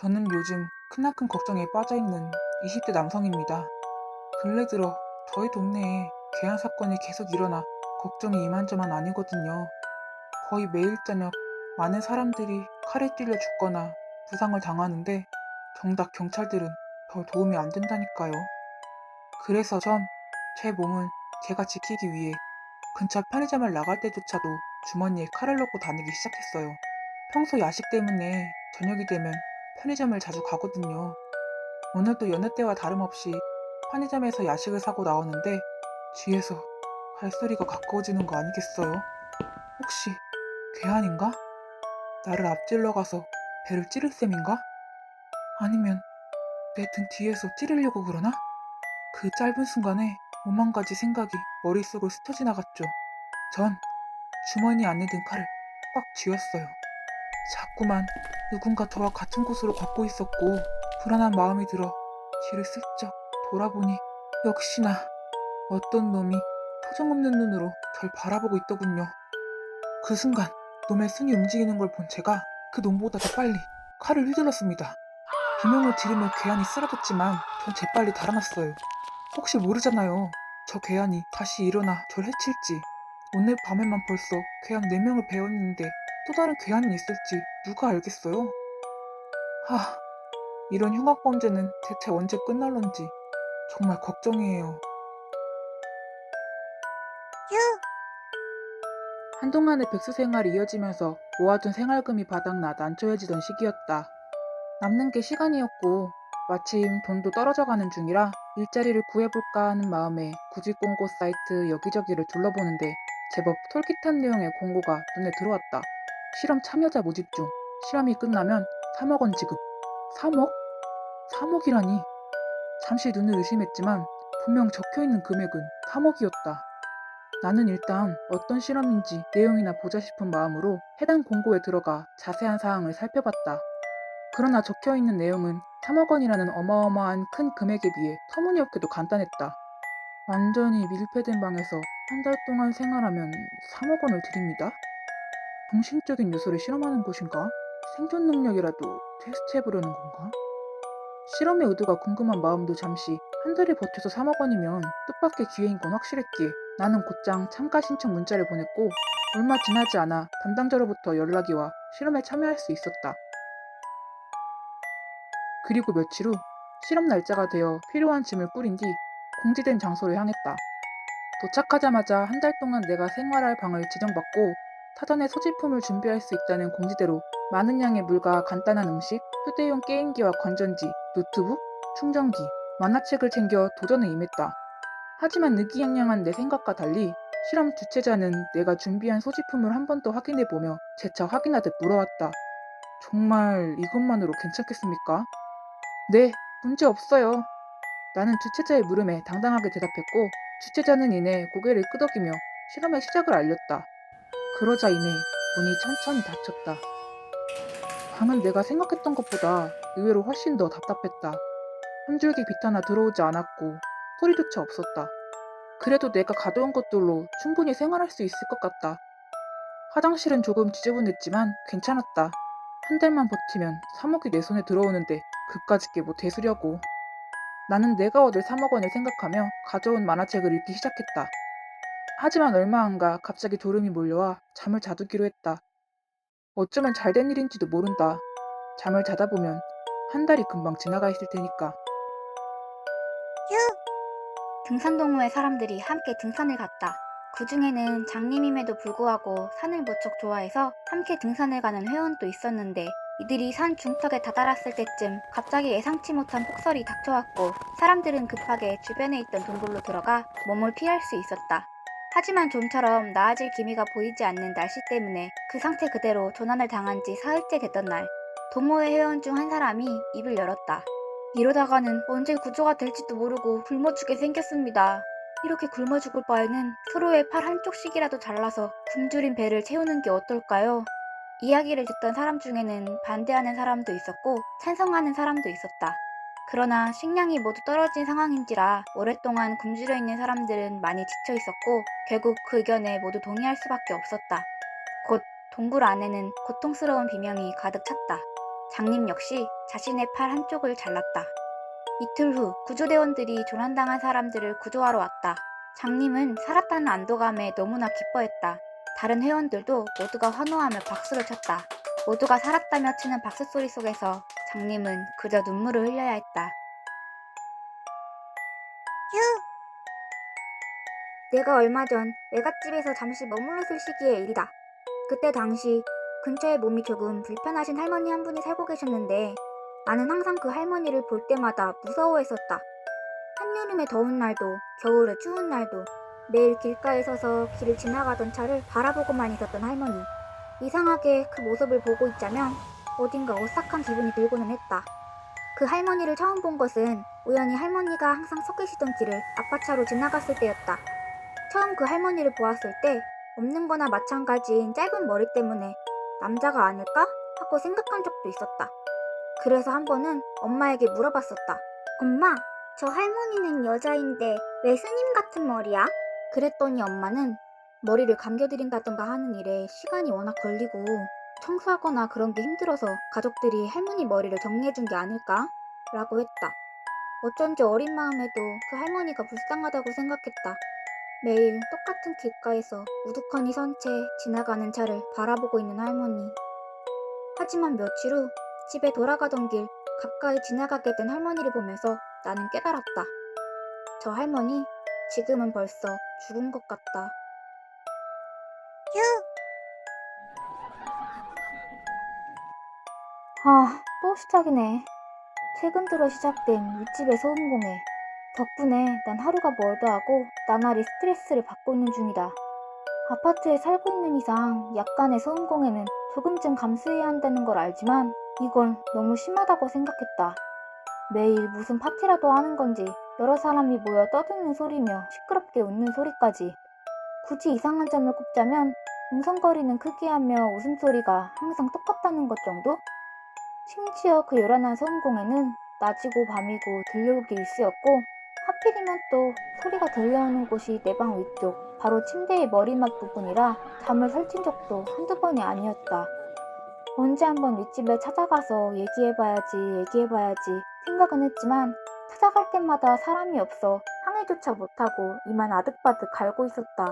저는 요즘 크나큰 걱정에 빠져있는 20대 남성입니다. 근래 들어 저희 동네에 괴한 사건이 계속 일어나 걱정이 이만저만 아니거든요. 거의 매일 저녁 많은 사람들이 칼에 찔려 죽거나 부상을 당하는데 정작 경찰들은 별 도움이 안 된다니까요. 그래서 전 제 몸을 제가 지키기 위해 근처 편의점을 나갈 때조차도 주머니에 칼을 넣고 다니기 시작했어요. 평소 야식 때문에 저녁이 되면 편의점을 자주 가거든요. 오늘도 여느 때와 다름없이 편의점에서 야식을 사고 나오는데 뒤에서 발소리가 가까워지는 거 아니겠어요? 혹시 괴한인가? 나를 앞질러 가서 배를 찌를 셈인가? 아니면 내 등 뒤에서 찌르려고 그러나? 그 짧은 순간에 오만 가지 생각이 머릿속을 스쳐 지나갔죠. 전 주머니 안에 든 칼을 꽉 쥐었어요. 자꾸만 누군가 저와 같은 곳으로 걷고 있었고 불안한 마음이 들어 뒤를 슬쩍 돌아보니 역시나 어떤 놈이 표정 없는 눈으로 절 바라보고 있더군요. 그 순간 놈의 손이 움직이는 걸 본 제가 그 놈보다 더 빨리 칼을 휘둘렀습니다. 비명을 지르며 괴한이 쓰러졌지만 전 재빨리 달아났어요. 혹시 모르잖아요. 저 괴한이 다시 일어나 절 해칠지. 오늘 밤에만 벌써 괴한 4명을 배웠는데 또 다른 괴한이 있을지 누가 알겠어요? 하, 이런 흉악 범죄는 대체 언제 끝날런지 정말 걱정이에요. 한동안의 백수 생활이 이어지면서 모아둔 생활금이 바닥나 난처해지던 시기였다. 남는 게 시간이었고 마침 돈도 떨어져 가는 중이라 일자리를 구해볼까 하는 마음에 구직 공고 사이트 여기저기를 둘러보는데 제법 솔깃한 내용의 공고가 눈에 들어왔다. 실험 참여자 모집 중. 실험이 끝나면 3억 원 지급. 3억? 3억이라니. 잠시 눈을 의심했지만 분명 적혀 있는 금액은 3억이었다. 나는 일단 어떤 실험인지 내용이나 보자 싶은 마음으로 해당 공고에 들어가 자세한 사항을 살펴봤다. 그러나 적혀 있는 내용은 3억 원이라는 어마어마한 큰 금액에 비해 터무니없게도 간단했다. 완전히 밀폐된 방에서 한 달 동안 생활하면 3억 원을 드립니다. 정신적인 요소를 실험하는 곳인가? 생존 능력이라도 테스트해보려는 건가? 실험의 의도가 궁금한 마음도 잠시 한 달을 버텨서 3억 원이면 뜻밖의 기회인 건 확실했기에 나는 곧장 참가 신청 문자를 보냈고 얼마 지나지 않아 담당자로부터 연락이 와 실험에 참여할 수 있었다. 그리고 며칠 후 실험 날짜가 되어 필요한 짐을 꾸린 뒤 공지된 장소로 향했다. 도착하자마자 한 달 동안 내가 생활할 방을 지정받고 사전에 소지품을 준비할 수 있다는 공지대로 많은 양의 물과 간단한 음식, 휴대용 게임기와 건전지, 노트북, 충전기, 만화책을 챙겨 도전에 임했다. 하지만 느끼양양한 내 생각과 달리 실험 주최자는 내가 준비한 소지품을 한 번 더 확인해보며 재차 확인하듯 물어왔다. 정말 이것만으로 괜찮겠습니까? 네, 문제 없어요. 나는 주최자의 물음에 당당하게 대답했고 주최자는 이내 고개를 끄덕이며 실험의 시작을 알렸다. 그러자 이내 문이 천천히 닫혔다. 방은 내가 생각했던 것보다 의외로 훨씬 더 답답했다. 한 줄기 빛 하나 들어오지 않았고 소리조차 없었다. 그래도 내가 가져온 것들로 충분히 생활할 수 있을 것 같다. 화장실은 조금 지저분했지만 괜찮았다. 한 달만 버티면 3억이 내 손에 들어오는데 그까짓 게 뭐 대수려고. 나는 내가 얻을 3억 원을 생각하며 가져온 만화책을 읽기 시작했다. 하지만 얼마 안가 갑자기 졸음이 몰려와 잠을 자두기로 했다. 어쩌면 잘 된 일인지도 모른다. 잠을 자다 보면 한 달이 금방 지나가 있을 테니까. 등산 동호회 사람들이 함께 등산을 갔다. 그 중에는 장님임에도 불구하고 산을 무척 좋아해서 함께 등산을 가는 회원도 있었는데 이들이 산 중턱에 다다랐을 때쯤 갑자기 예상치 못한 폭설이 닥쳐왔고 사람들은 급하게 주변에 있던 동굴로 들어가 몸을 피할 수 있었다. 하지만 좀처럼 나아질 기미가 보이지 않는 날씨 때문에 그 상태 그대로 조난을 당한 지 사흘째 됐던 날 동호회 회원 중 한 사람이 입을 열었다. 이러다가는 언제 구조가 될지도 모르고 굶어 죽게 생겼습니다. 이렇게 굶어 죽을 바에는 서로의 팔 한쪽씩이라도 잘라서 굶주린 배를 채우는 게 어떨까요? 이야기를 듣던 사람 중에는 반대하는 사람도 있었고 찬성하는 사람도 있었다. 그러나 식량이 모두 떨어진 상황인지라 오랫동안 굶주려 있는 사람들은 많이 지쳐 있었고 결국 그 의견에 모두 동의할 수밖에 없었다. 곧 동굴 안에는 고통스러운 비명이 가득 찼다. 장님 역시 자신의 팔 한쪽을 잘랐다. 이틀 후 구조대원들이 조난당한 사람들을 구조하러 왔다. 장님은 살았다는 안도감에 너무나 기뻐했다. 다른 회원들도 모두가 환호하며 박수를 쳤다. 모두가 살았다며 치는 박수 소리 속에서 장님은 그저 눈물을 흘려야 했다. 내가 얼마 전 외갓집에서 잠시 머물렀을 시기의 일이다. 그때 당시 근처에 몸이 조금 불편하신 할머니 한 분이 살고 계셨는데 나는 항상 그 할머니를 볼 때마다 무서워했었다. 한여름의 더운 날도 겨울의 추운 날도 매일 길가에 서서 길을 지나가던 차를 바라보고만 있었던 할머니. 이상하게 그 모습을 보고 있자면 어딘가 오싹한 기분이 들고는 했다. 그 할머니를 처음 본 것은 우연히 할머니가 항상 서 계시던 길을 아파차로 지나갔을 때였다. 처음 그 할머니를 보았을 때 없는 거나 마찬가지인 짧은 머리 때문에 남자가 아닐까? 하고 생각한 적도 있었다. 그래서 한 번은 엄마에게 물어봤었다. 엄마, 저 할머니는 여자인데 왜 스님 같은 머리야? 그랬더니 엄마는 머리를 감겨드린다던가 하는 일에 시간이 워낙 걸리고 청소하거나 그런 게 힘들어서 가족들이 할머니 머리를 정리해준 게 아닐까? 라고 했다. 어쩐지 어린 마음에도 그 할머니가 불쌍하다고 생각했다. 매일 똑같은 길가에서 우두커니 선 채 지나가는 차를 바라보고 있는 할머니. 하지만 며칠 후 집에 돌아가던 길 가까이 지나가게 된 할머니를 보면서 나는 깨달았다. 저 할머니 지금은 벌써 죽은 것 같다. 아, 또 시작이네. 최근 들어 시작된 윗집의 소음공해. 덕분에 난 하루가 멀다 하고 나날이 스트레스를 받고 있는 중이다. 아파트에 살고 있는 이상 약간의 소음공해는 조금쯤 감수해야 한다는 걸 알지만 이건 너무 심하다고 생각했다. 매일 무슨 파티라도 하는 건지 여러 사람이 모여 떠드는 소리며 시끄럽게 웃는 소리까지 굳이 이상한 점을 꼽자면 웅성거리는 크기하며 웃음소리가 항상 똑같다는 것 정도? 심지어 그 요란한 소음공에는 낮이고 밤이고 들려오기 일쑤였고 하필이면 또 소리가 들려오는 곳이 내 방 위쪽 바로 침대의 머리맡 부분이라 잠을 설친 적도 한두 번이 아니었다. 언제 한번 윗집에 찾아가서 얘기해봐야지 얘기해봐야지 생각은 했지만 찾아갈 때마다 사람이 없어 항의조차 못하고 이만 아득바득 갈고 있었다.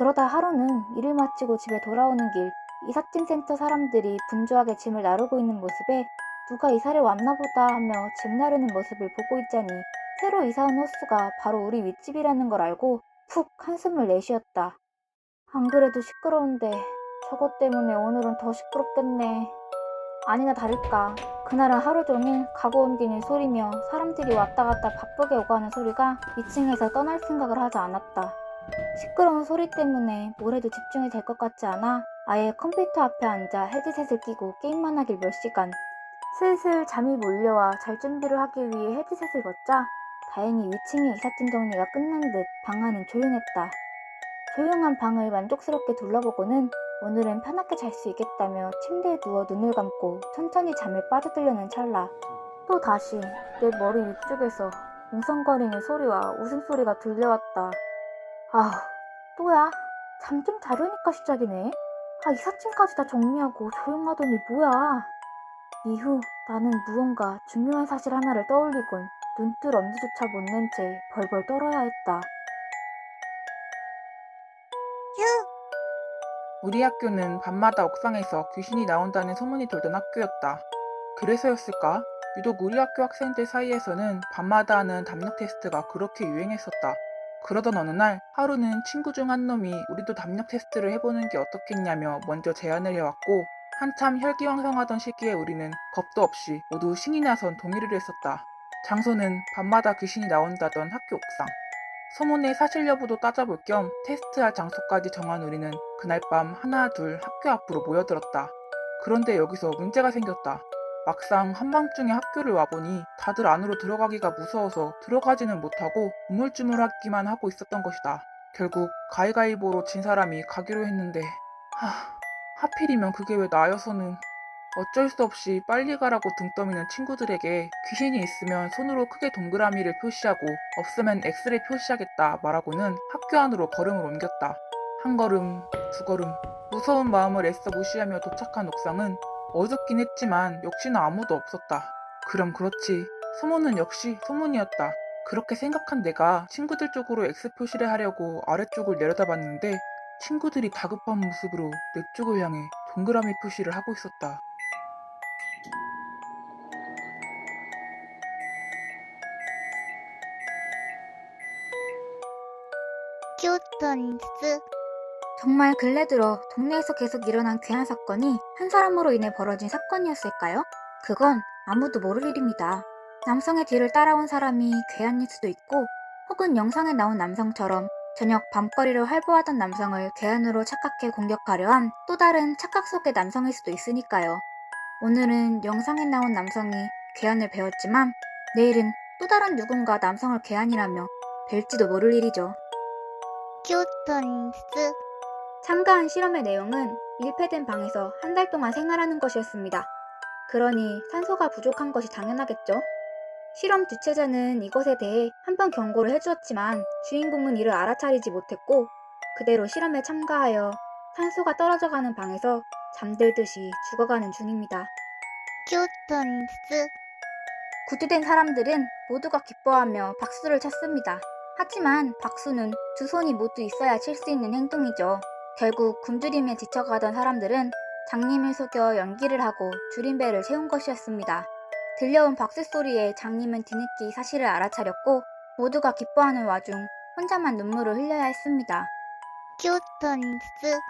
그러다 하루는 일을 마치고 집에 돌아오는 길 이삿짐 센터 사람들이 분주하게 짐을 나르고 있는 모습에 누가 이사를 왔나 보다 하며 짐 나르는 모습을 보고 있자니 새로 이사 온 호수가 바로 우리 윗집이라는 걸 알고 푹 한숨을 내쉬었다. 안 그래도 시끄러운데 저것 때문에 오늘은 더 시끄럽겠네. 아니나 다를까 그날은 하루 종일 가구 옮기는 소리며 사람들이 왔다 갔다 바쁘게 오가는 소리가 2층에서 떠날 생각을 하지 않았다. 시끄러운 소리 때문에 뭘 해도 집중이 될 것 같지 않아 아예 컴퓨터 앞에 앉아 헤드셋을 끼고 게임만 하길 몇 시간. 슬슬 잠이 몰려와 잘 준비를 하기 위해 헤드셋을 벗자 다행히 위층의 이삿짐 정리가 끝난 듯 방 안은 조용했다. 조용한 방을 만족스럽게 둘러보고는 오늘은 편하게 잘 수 있겠다며 침대에 누워 눈을 감고 천천히 잠에 빠져들려는 찰나 또 다시 내 머리 위쪽에서 웅성거리는 소리와 웃음소리가 들려왔다. 아우 또야 잠 좀 자려니까 시작이네. 아 이삿짐까지 다 정리하고 조용하더니 뭐야. 이후 나는 무언가 중요한 사실 하나를 떠올리곤 눈뜰 엄지조차 못 낸 채 벌벌 떨어야 했다. 우리 학교는 밤마다 옥상에서 귀신이 나온다는 소문이 돌던 학교였다. 그래서였을까? 유독 우리 학교 학생들 사이에서는 밤마다 하는 담력 테스트가 그렇게 유행했었다. 그러던 어느 날 하루는 친구 중 한 놈이 우리도 담력 테스트를 해보는 게 어떻겠냐며 먼저 제안을 해왔고 한참 혈기왕성하던 시기에 우리는 겁도 없이 모두 신이 나선 동의를 했었다. 장소는 밤마다 귀신이 나온다던 학교 옥상. 소문의 사실 여부도 따져볼 겸 테스트할 장소까지 정한 우리는 그날 밤 하나 둘 학교 앞으로 모여들었다. 그런데 여기서 문제가 생겼다. 막상 한밤중에 학교를 와보니 다들 안으로 들어가기가 무서워서 들어가지는 못하고 우물쭈물하기만 하고 있었던 것이다. 결국 가위가위보로 진 사람이 가기로 했는데 하, 하필이면 그게 왜 나여서는 어쩔 수 없이 빨리 가라고 등 떠미는 친구들에게 귀신이 있으면 손으로 크게 동그라미를 표시하고 없으면 X를 표시하겠다 말하고는 학교 안으로 걸음을 옮겼다. 한 걸음, 두 걸음, 무서운 마음을 애써 무시하며 도착한 옥상은 어둡긴 했지만 역시나 아무도 없었다. 그럼 그렇지. 소문은 역시 소문이었다. 그렇게 생각한 내가 친구들 쪽으로 X 표시를 하려고 아래쪽을 내려다봤는데 친구들이 다급한 모습으로 내 쪽을 향해 동그라미 표시를 하고 있었다. 큐턴스 정말 근래 들어 동네에서 계속 일어난 괴한 사건이 한 사람으로 인해 벌어진 사건이었을까요? 그건 아무도 모를 일입니다. 남성의 뒤를 따라온 사람이 괴한일 수도 있고 혹은 영상에 나온 남성처럼 저녁 밤거리로 활보하던 남성을 괴한으로 착각해 공격하려 한 또 다른 착각 속의 남성일 수도 있으니까요. 오늘은 영상에 나온 남성이 괴한을 배웠지만 내일은 또 다른 누군가 남성을 괴한이라며 뵐지도 모를 일이죠. 큐턴스 참가한 실험의 내용은 밀폐된 방에서 한 달 동안 생활하는 것이었습니다. 그러니 산소가 부족한 것이 당연하겠죠. 실험 주최자는 이것에 대해 한 번 경고를 해주었지만 주인공은 이를 알아차리지 못했고 그대로 실험에 참가하여 산소가 떨어져가는 방에서 잠들듯이 죽어가는 중입니다. 큐턴스 구조된 사람들은 모두가 기뻐하며 박수를 쳤습니다. 하지만 박수는 두 손이 모두 있어야 칠 수 있는 행동이죠. 결국 굶주림에 지쳐가던 사람들은 장님을 속여 연기를 하고 줄임배를 세운 것이었습니다. 들려온 박수 소리에 장님은 뒤늦게 사실을 알아차렸고 모두가 기뻐하는 와중 혼자만 눈물을 흘려야 했습니다. 큐턴스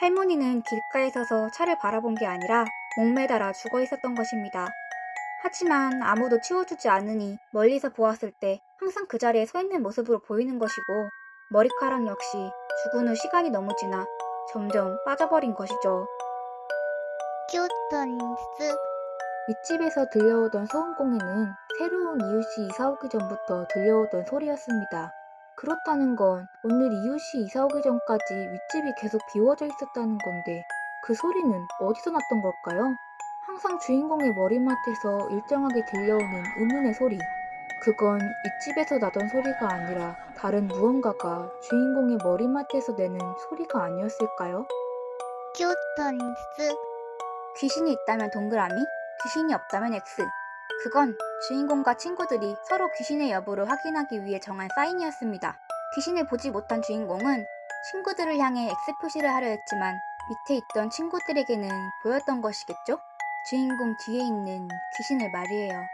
할머니는 길가에 서서 차를 바라본 게 아니라 목매달아 죽어 있었던 것입니다. 하지만 아무도 치워주지 않으니 멀리서 보았을 때 항상 그 자리에 서 있는 모습으로 보이는 것이고 머리카락 역시 죽은 후 시간이 너무 지나 점점 빠져버린 것이죠. 큐턴스 윗집에서 들려오던 소음공해는 새로운 이웃이 이사 오기 전부터 들려오던 소리였습니다. 그렇다는 건 오늘 이웃이 이사 오기 전까지 윗집이 계속 비워져 있었다는 건데 그 소리는 어디서 났던 걸까요? 항상 주인공의 머리맡에서 일정하게 들려오는 의문의 소리. 그건 윗집에서 나던 소리가 아니라 다른 무언가가 주인공의 머리맡에서 내는 소리가 아니었을까요? 큐턴스 귀신이 있다면 동그라미, 귀신이 없다면 X. 그건 주인공과 친구들이 서로 귀신의 여부를 확인하기 위해 정한 사인이었습니다. 귀신을 보지 못한 주인공은 친구들을 향해 X 표시를 하려 했지만 밑에 있던 친구들에게는 보였던 것이겠죠? 주인공 뒤에 있는 귀신을 말이에요.